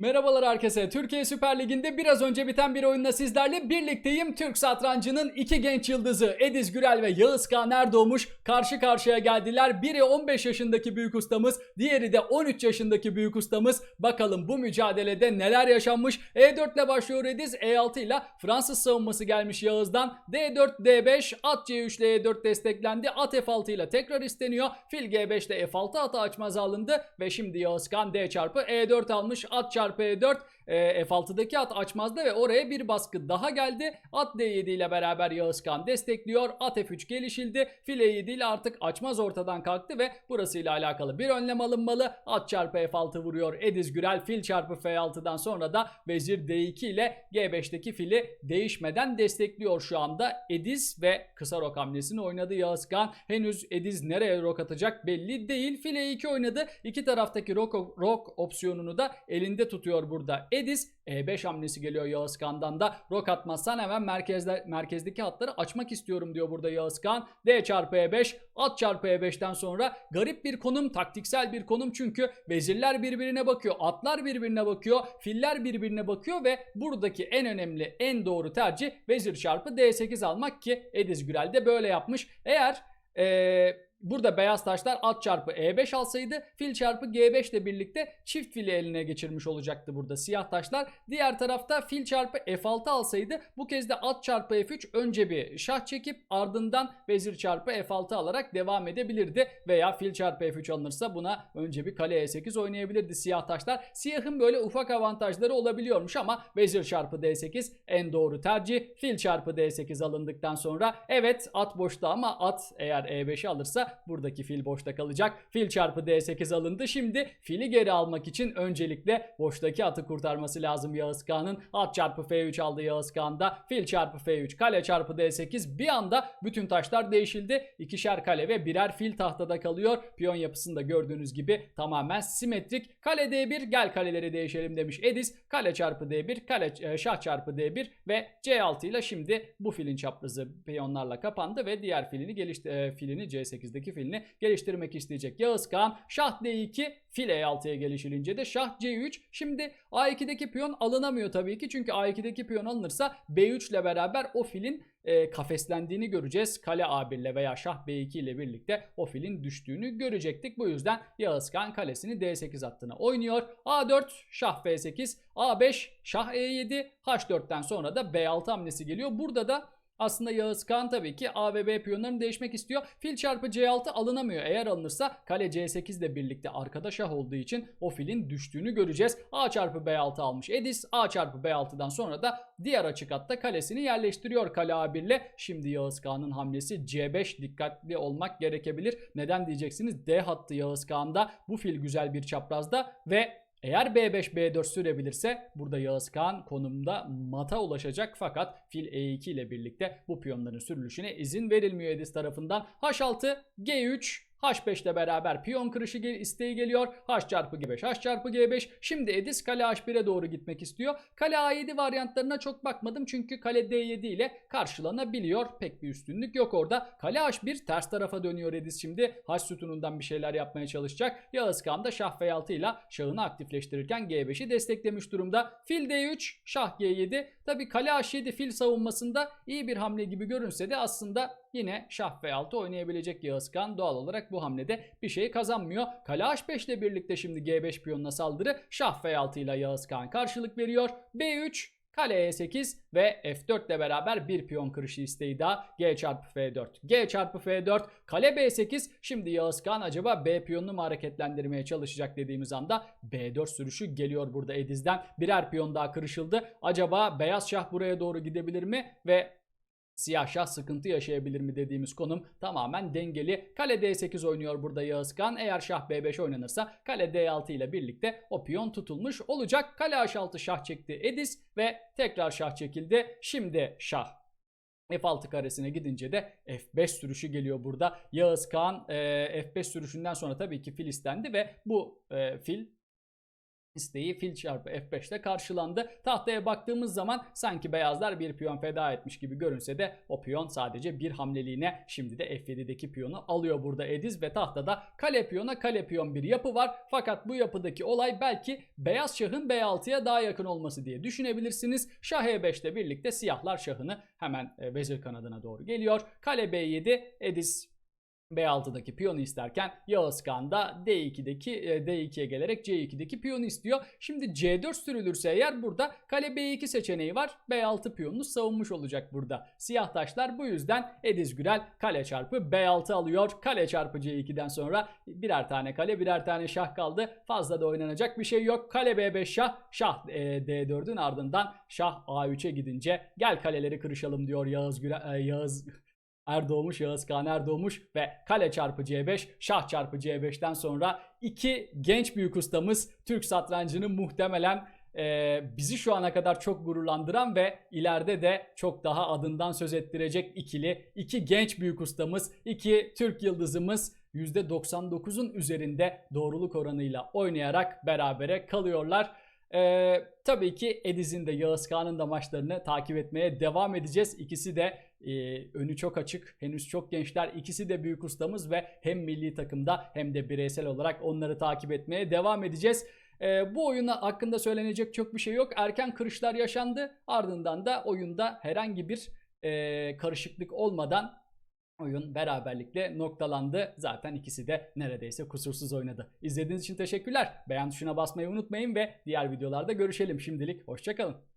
Merhabalar herkese. Türkiye Süper Ligi'nde biraz önce biten bir oyunla sizlerle birlikteyim. Türk satrancının iki genç yıldızı Ediz Gürel ve Yağız Kağan Erdoğmuş karşı karşıya geldiler. Biri 15 yaşındaki büyük ustamız, diğeri de 13 yaşındaki büyük ustamız. Bakalım bu mücadelede neler yaşanmış? E4 ile başlıyor Ediz, E6 ile Fransız savunması gelmiş Yağız'dan. D4, D5, at C3 ile E4 desteklendi. At F6 ile tekrar isteniyor. Fil G5 ile F6 atı açmaz alındı ve şimdi Yağız Kağan D çarpı E4 almış. At çarpı E4 e, F6'daki at açmazdı ve oraya bir baskı daha geldi. At D7 ile beraber Yağız Kağan destekliyor. At F3 gelişildi. Fil E7 ile artık açmaz ortadan kalktı ve burasıyla alakalı bir önlem alınmalı. At çarpı F6 vuruyor Ediz Gürel. Fil çarpı F6'dan sonra da Vezir D2 ile G5'teki fili değişmeden destekliyor şu anda. Ediz ve kısa rok hamlesini oynadı Yağız Kağan. Henüz Ediz nereye rok atacak belli değil. Fil E2 oynadı. İki taraftaki rok, rok opsiyonunu da elinde tutuyor burada. Ediz E5 hamlesi geliyor Yağız Kağan'dan da. Rok atmazsan hemen merkezde, merkezdeki hatları açmak istiyorum diyor burada Yağız Kağan. D çarpı E5 at çarpı E5'ten sonra garip bir konum taktiksel bir konum çünkü vezirler birbirine bakıyor. Atlar birbirine bakıyor. Filler birbirine bakıyor ve buradaki en önemli en doğru tercih vezir çarpı D8 almak ki Ediz Gürel de böyle yapmış. Eğer eee Burada beyaz taşlar at çarpı E5 alsaydı fil çarpı G5 ile birlikte çift fili eline geçirmiş olacaktı burada siyah taşlar. Diğer tarafta fil çarpı F6 alsaydı bu kez de at çarpı F3 önce bir şah çekip ardından vezir çarpı F6 alarak devam edebilirdi. Veya fil çarpı F3 alınırsa buna önce bir kale E8 oynayabilirdi siyah taşlar. Siyahın böyle ufak avantajları olabiliyormuş ama vezir çarpı D8 en doğru tercih. Fil çarpı D8 alındıktan sonra evet at boşta ama at eğer E5'i alırsa buradaki fil boşta kalacak. Fil çarpı D8 alındı. Şimdi fili geri almak için öncelikle boştaki atı kurtarması lazım Yağız Kağan'ın. At çarpı F3 aldı Yağız Kağan'da. Fil çarpı F3 kale çarpı D8 bir anda bütün taşlar değişildi. İkişer kale ve birer fil tahtada kalıyor. Piyon yapısında gördüğünüz gibi tamamen simetrik. Kale D1 gel kaleleri değişelim demiş Edis. Kale çarpı D1 kale e, şah çarpı D1 ve C6 ile şimdi bu filin çaprazı piyonlarla kapandı ve diğer filini gelişti e, filini C8'deki filini geliştirmek isteyecek. Yağız Kağan şah D2 fil E6'ya gelişilince de şah C3. Şimdi A2'deki piyon alınamıyor tabii ki çünkü A2'deki piyon alınırsa B3 ile beraber o filin e, kafeslendiğini göreceğiz. Kale A1 ile veya şah B2 ile birlikte o filin düştüğünü görecektik. Bu yüzden Yağız Kağan kalesini D8 hattına oynuyor. A4 şah F8 A5 şah E7 H4'ten sonra da B6 hamlesi geliyor. Burada da aslında Yağız Kağan tabii ki A ve B piyonlarını değişmek istiyor. Fil çarpı C6 alınamıyor. Eğer alınırsa kale C8 ile birlikte arkada şah olduğu için o filin düştüğünü göreceğiz. A çarpı B6 almış Edis. A çarpı B6'dan sonra da diğer açık hatta kalesini yerleştiriyor kale A1 ile. Şimdi Yağız Kağan'ın hamlesi C5 dikkatli olmak gerekebilir. Neden diyeceksiniz? D hattı Yağız Kağan'da. Bu fil güzel bir çaprazda ve eğer B5 B4 sürebilirse burada Yağız Kağan konumda mata ulaşacak fakat fil E2 ile birlikte bu piyonların sürülüşüne izin verilmiyor Edis tarafından. H6 G3 H5 ile beraber piyon kırışı isteği geliyor. H çarpı G5, H çarpı G5. Şimdi Edis kale H1'e doğru gitmek istiyor. Kale A7 varyantlarına çok bakmadım çünkü kale D7 ile karşılanabiliyor. Pek bir üstünlük yok orada. Kale H1 ters tarafa dönüyor Edis şimdi. H sütunundan bir şeyler yapmaya çalışacak. Yağız Kağan da şah F6 ile şahını aktifleştirirken G5'i desteklemiş durumda. Fil D3, şah G7. Tabi kale H7 fil savunmasında iyi bir hamle gibi görünse de aslında yine şah F6 oynayabilecek Yağız Kağan doğal olarak bu hamlede bir şey kazanmıyor. Kale H5 ile birlikte şimdi G5 piyonuna saldırı. Şah F6 ile Yağız Kağan karşılık veriyor. B3 Kale E8 ve F4 ile beraber bir piyon kırışı isteği daha. G çarpı F4. G çarpı F4. Kale B8. Şimdi Yağız Kağan acaba B piyonunu mu hareketlendirmeye çalışacak dediğimiz anda B4 sürüşü geliyor burada Ediz'den. Birer piyon daha kırışıldı. Acaba beyaz şah buraya doğru gidebilir mi? Ve Siyah şah sıkıntı yaşayabilir mi dediğimiz konum tamamen dengeli. Kale D8 oynuyor burada Yağız Kağan. Eğer şah B5 oynanırsa kale D6 ile birlikte o piyon tutulmuş olacak. Kale H6 şah çekti Edis ve tekrar şah çekildi. Şimdi şah F6 karesine gidince de F5 sürüşü geliyor burada. Yağız Kağan e, F5 sürüşünden sonra tabii ki fil istendi ve bu e, fil isteği fil çarpı F5'te karşılandı. Tahtaya baktığımız zaman sanki beyazlar bir piyon feda etmiş gibi görünse de o piyon sadece bir hamleliğine şimdi de F7'deki piyonu alıyor burada Ediz ve tahtada kale piyona kale piyon bir yapı var. Fakat bu yapıdaki olay belki beyaz şahın B6'ya daha yakın olması diye düşünebilirsiniz. Şah E5'te birlikte siyahlar şahını hemen e, vezir kanadına doğru geliyor. Kale B7 Ediz B6'daki piyonu isterken Yağız Kağan da D2'deki e, D2'ye gelerek C2'deki piyonu istiyor. Şimdi C4 sürülürse eğer burada kale B2 seçeneği var. B6 piyonunu savunmuş olacak burada. Siyah taşlar bu yüzden Ediz Gürel kale çarpı B6 alıyor. Kale çarpı C2'den sonra birer tane kale birer tane şah kaldı. Fazla da oynanacak bir şey yok. Kale B5 şah. Şah e, D4'ün ardından şah A3'e gidince gel kaleleri kırışalım diyor Yağız Gürel, e, Yağız Erdoğmuş, Yağız Kağan Erdoğmuş ve kale çarpı C5, şah çarpı C5'ten sonra iki genç büyük ustamız Türk satrancını muhtemelen e, bizi şu ana kadar çok gururlandıran ve ileride de çok daha adından söz ettirecek ikili. iki genç büyük ustamız, iki Türk yıldızımız %99'un üzerinde doğruluk oranıyla oynayarak berabere kalıyorlar. Ee, tabii ki Ediz'in de Yağız Kağan'ın da maçlarını takip etmeye devam edeceğiz. İkisi de e, önü çok açık. Henüz çok gençler. İkisi de büyük ustamız ve hem milli takımda hem de bireysel olarak onları takip etmeye devam edeceğiz. Ee, bu oyuna hakkında söylenecek çok bir şey yok. Erken kırışlar yaşandı. Ardından da oyunda herhangi bir e, karışıklık olmadan oyun beraberlikle noktalandı. Zaten ikisi de neredeyse kusursuz oynadı. İzlediğiniz için teşekkürler. Beğen tuşuna basmayı unutmayın ve diğer videolarda görüşelim. Şimdilik hoşçakalın.